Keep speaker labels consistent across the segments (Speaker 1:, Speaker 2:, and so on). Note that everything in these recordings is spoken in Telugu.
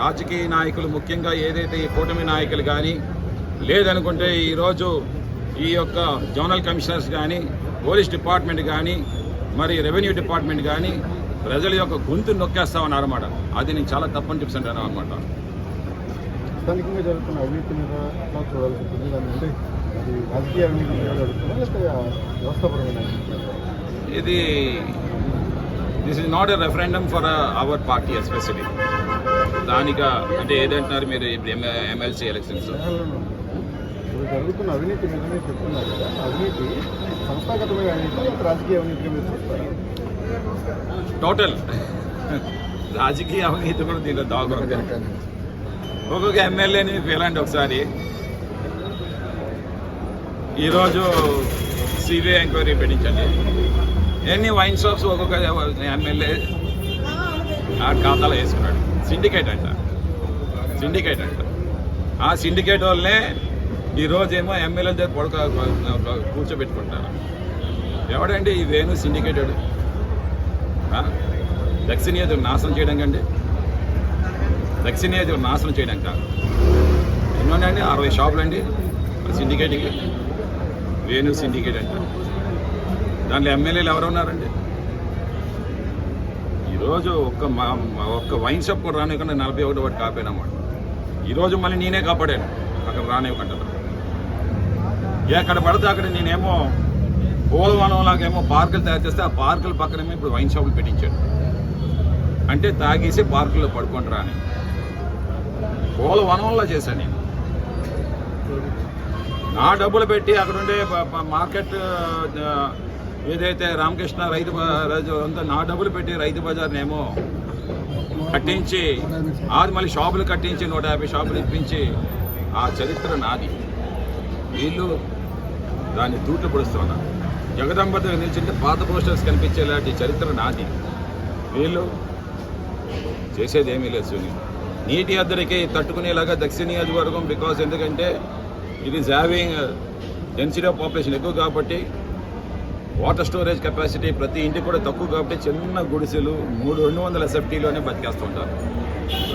Speaker 1: రాజకీయ నాయకులు ముఖ్యంగా ఏదైతే ఈ కూటమి నాయకులు కానీ లేదనుకుంటే ఈరోజు ఈ యొక్క జోనల్ కమిషనర్స్ కానీ పోలీస్ డిపార్ట్మెంట్ కానీ మరి రెవెన్యూ డిపార్ట్మెంట్ కానీ ప్రజల యొక్క గొంతు నొక్కేస్తా ఉన్నారన్నమాట అది నేను చాలా తప్పని చెప్తుంటాను అనమాట
Speaker 2: స్థానికంగా జరుగుతున్న అవినీతి మీద ఎలా చూడాల్సి ఉంటుంది? దాని అంటే అది రాజకీయ అవినీతి మీద జరుగుతుందా లేకపోతే వ్యవస్థాపరమైన అవినీతి మీద?
Speaker 1: ఇది this is not a referendum for our party especially దానిగా అంటే ఏదంటున్నారు మీరు ఇప్పుడు ఎమ్మెల్సీ ఎలక్షన్స్
Speaker 2: జరుగుతున్న అవినీతి మీదనే చెప్తున్నారు కదా. అవినీతి సంస్థాగతమైన అవినీతి రాజకీయ అవినీతిగా మీరు చూస్తారు
Speaker 1: టోటల్ రాజకీయ అవినీతి కూడా దీంట్లో దాగు ఒక్కొక్క ఎమ్మెల్యేని పేలండి ఒకసారి. ఈరోజు సిబిఐ ఎంక్వైరీ పెట్టించండి. ఎన్ని వైన్ షాప్స్ ఒక్కొక్క ఎమ్మెల్యే ఆ ఖాతాలో వేసుకున్నాడు. సిండికేట్ అంట. సిండికేట్ అంట. ఆ సిండికేట్ వల్లనే ఈరోజేమో ఎమ్మెల్యే దగ్గర పడుకో కూర్చోబెట్టుకుంటారు ఎవడండి ఈ వేణు సిండికేటెడ్ దక్షిణీయత నాశనం చేయడం కండి. దక్షిణీయత నాశనం చేయడం కాదు. ఎన్నోనండి అరవై షాపులు అండి సిండికేట్కి వేణు సిండికేట్ అంట. దాంట్లో ఎమ్మెల్యేలు ఎవరు ఉన్నారండి ఈరోజు ఒక్క మా ఒక్క వైన్ షాప్ కూడా రానివ్వకుండా నలభై ఒకటి వాటి కాపానమాట ఈరోజు మళ్ళీ నేనే కాపాడాను. అక్కడ రానివ్వకుండా. ఎక్కడ పడితే అక్కడ నేనేమో పోలవనం లాగేమో పార్కులు తయారు చేస్తే ఆ పార్కుల పక్కనేమో ఇప్పుడు వైన్ షాపులు పెట్టించాడు. అంటే తాగేసి పార్కుల్లో పడుకుంటారా అని పోలవనంలో చేశాను నేను. నా డబ్బులు పెట్టి అక్కడ ఉండే మార్కెట్ ఏదైతే రామకృష్ణ రైతు బ- రైతు అంతా నా డబ్బులు పెట్టి రైతు బజార్నేమో కట్టించి అది మళ్ళీ షాపులు కట్టించి నూట యాభై షాపులు ఇప్పించి ఆ చరిత్ర నాది. వీళ్ళు దాన్ని తూట్లు పొడుస్తున్నారు జగదంబ నిలిచింటే పాత పోస్టర్స్ కనిపించేలాంటి చరిత్ర నాది. వీళ్ళు చేసేది ఏమీ లేదు సునీల్. నీటి అద్దరికి తట్టుకునేలాగా దక్షిణ నియోజకవర్గం బికాస్ ఎందుకంటే ఇది is having density of population ఎక్కువ కాబట్టి వాటర్ స్టోరేజ్ కెపాసిటీ ప్రతి ఇంటికి కూడా తక్కువ కాబట్టి చిన్న గుడిసెలు మూడు రెండు వందల ఎస్ఎఫ్టీలోనే బతికేస్తుంటారు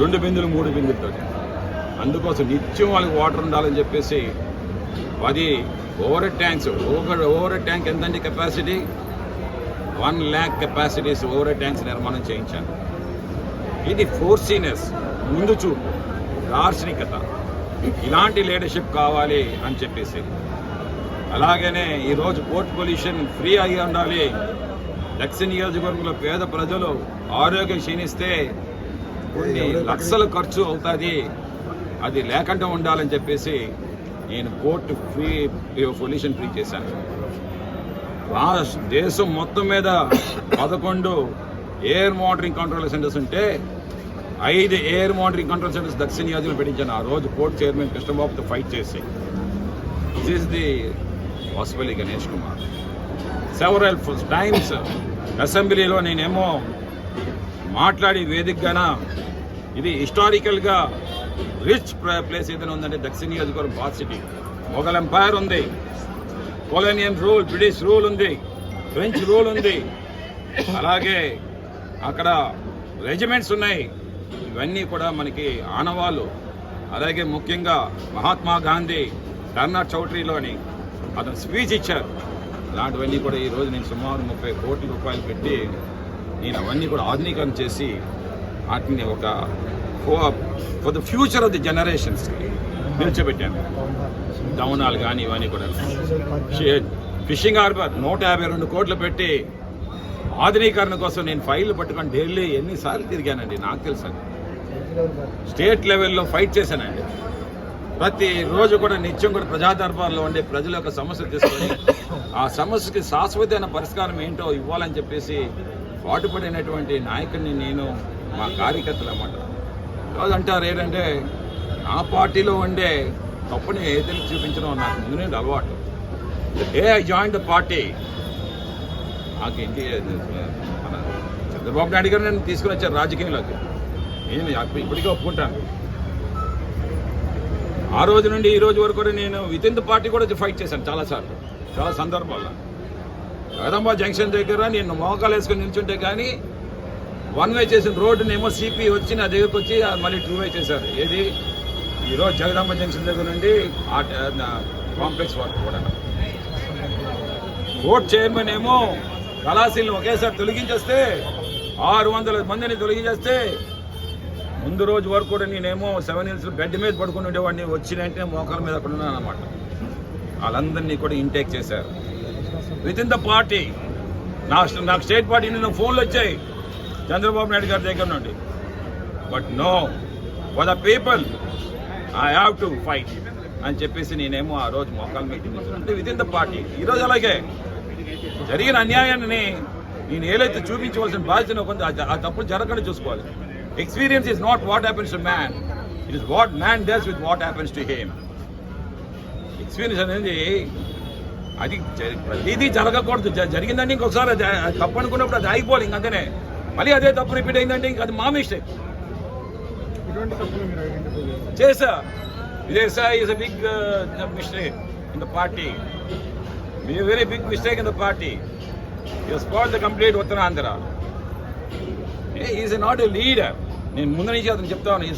Speaker 1: రెండు బిందులు మూడు బిందులతో అందుకోసం నిత్యం వాళ్ళకి వాటర్ ఉండాలని చెప్పేసి అది over tanks over over tank ఎంతండి capacity? One lakh capacities over tanks నిర్మాణం చేయించాను. ఇది ఫోర్సీనెస్ ముందు చూపు దార్శనికత. ఇలాంటి లీడర్షిప్ కావాలి అని చెప్పేసి అలాగనే ఈరోజు పోర్ట్ పొల్యూషన్ ఫ్రీ అయి ఉండాలి. దక్షిణ నియోజకవర్గంలో పేద ప్రజలు ఆరోగ్యం క్షీణిస్తే కొన్ని లక్షల ఖర్చు అవుతుంది. అది లేకుండా ఉండాలని చెప్పేసి నేను పోర్ట్ ఫ్రీ పొల్యూషన్ ఫ్రీ చేశాను. రాష్ట్ర దేశం మొత్తం మీద పదకొండు ఎయిర్ మానిటరింగ్ కంట్రోల్ సెంటర్స్ ఉంటే ఐదు ఎయిర్ మానిటరింగ్ కంట్రోల్ సెంటర్స్ దక్షిణ నియోజకవర్గంలో పెట్టించాను. ఆ రోజు పోర్ట్ చైర్మన్ కృష్ణబాబుతో ఫైట్ చేసి. This the Vasupalli Ganesh Kumar several times అసెంబ్లీలో నేనేమో మాట్లాడి వేదికగాన ఇది హిస్టారికల్గా రిచ్ ప్లేస్ ఏదైనా ఉందంటే దక్షిణ నియోజకవర్గం బాత్ సిటీ మొఘల్ ఎంపైర్ ఉంది. కొలోనియన్ రూల్ బ్రిటిష్ రూల్ ఉంది. ఫ్రెంచ్ రూల్ ఉంది. అలాగే అక్కడ రెజిమెంట్స్ ఉన్నాయి. ఇవన్నీ కూడా మనకి ఆనవాళ్ళు. అలాగే ముఖ్యంగా మహాత్మా గాంధీ కర్ణా చౌట్రీలోని అతను స్పీచ్ ఇచ్చారు. అలాంటివన్నీ కూడా ఈరోజు నేను సుమారు ముప్పై కోట్ల రూపాయలు పెట్టి నేను అవన్నీ కూడా ఆధునీకరణ చేసి వాటిని ఒక for the future of the జనరేషన్స్కి నిల్చోబెట్టాను డౌనాలు కానీ ఇవన్నీ కూడా. షే- ఫిషింగ్ హార్బర్ నూట యాభై రెండు కోట్లు పెట్టి ఆధునీకరణ కోసం నేను ఫైళ్ళు పట్టుకొని ఢిల్లీ ఎన్నిసార్లు తిరిగానండి నాకు తెలుసండి. స్టేట్ లెవెల్లో ఫైట్ చేశానండి. ప్రతి రోజు కూడా నిత్యం కూడా ప్రజా దర్బార్లో ఉండే ప్రజల యొక్క సమస్యలు తీసుకొని ఆ సమస్యకి శాశ్వతమైన పరిష్కారం ఏంటో ఇవ్వాలని చెప్పేసి పాటుపడినటువంటి నాయకుడిని నేను మా కార్యకర్తలు అన్నమాట. రోజు అంటారు ఏంటంటే నా పార్టీలో ఉండే తప్పుని ఏదైనా చూపించడం నాకు ముందు నుండి అలవాటు. ఏ ఐ జాయిన్ ద పార్టీ? నాకు ఏంటి చంద్రబాబు నాయుడు గారు నేను తీసుకుని వచ్చాను రాజకీయంలోకి. నేను అప్పుడు ఇప్పటికే ఒప్పుకుంటాను. ఆ రోజు నుండి ఈ రోజు వరకు కూడా నేను విత్ ఇన్ ద పార్టీ కూడా ఫైట్ చేశాను చాలాసార్లు చాలా సందర్భాల్లో. కదంబా జంక్షన్ దగ్గర నేను మోకాలు వేసుకొని నిల్చుంటే కానీ వన్ వే చేసిన రోడ్డునేమో సిపి వచ్చి నా దగ్గరకు వచ్చి మళ్ళీ టూ వే చేశారు. ఏది? ఈరోజు జగదాంబ జంక్షన్ దగ్గర నుండి ఆ నా కాంప్లెక్స్ వరకు కూడా. బోర్డ్ చైర్మన్ ఏమో కళాశీలను ఒకేసారి తొలగించేస్తే ఆరు వందల మందిని తొలగించేస్తే ముందు రోజు వరకు కూడా నేనేమో సెవెన్ హిల్స్ బెడ్ మీద పడుకుని ఉండేవాడిని. వచ్చిన వెంటనే మోకాల మీద అక్కడ ఉన్నాను అనమాట వాళ్ళందరినీ కూడా ఇంటేక్ చేశారు. విత్ ఇన్ ద పార్టీ నా నాకు స్టేట్ పార్టీ నుండి ఫోన్లు వచ్చాయి. చంద్రబాబు నాయుడు గారి దగ్గర నుండి. But no for the people I have to fight అని చెప్పేసి నేనేమో ఆ రోజు మోకాల మీటింగ్ అంటే విత్ ఇన్ ద పార్టీ ఈరోజు అలాగే జరిగిన అన్యాయాన్ని నేను ఏదైతే చూపించవలసిన బాధ్యత కొంత ఆ తప్పులు జరగకుండా చూసుకోవాలి. Experience is not what happens to man it is what man does with what happens to him experience అనేది అది ప్రతిదీ జరగకూడదు. జరిగిందంటే ఇంకొకసారి అది తప్పు అనుకున్నప్పుడు అది ఆగిపోవాలి ఇంకంతనే మళ్ళీ అదే తప్పు రిపీట్ అయిందంటే ఇంక అది మా మిస్టేక్. చేసా విదేశా is a big mistake in the party very big mistake in the party you spot the complete Uttarandhra is not a leader నేను ముందు నుంచి అతను చెప్తా ఉన్నాను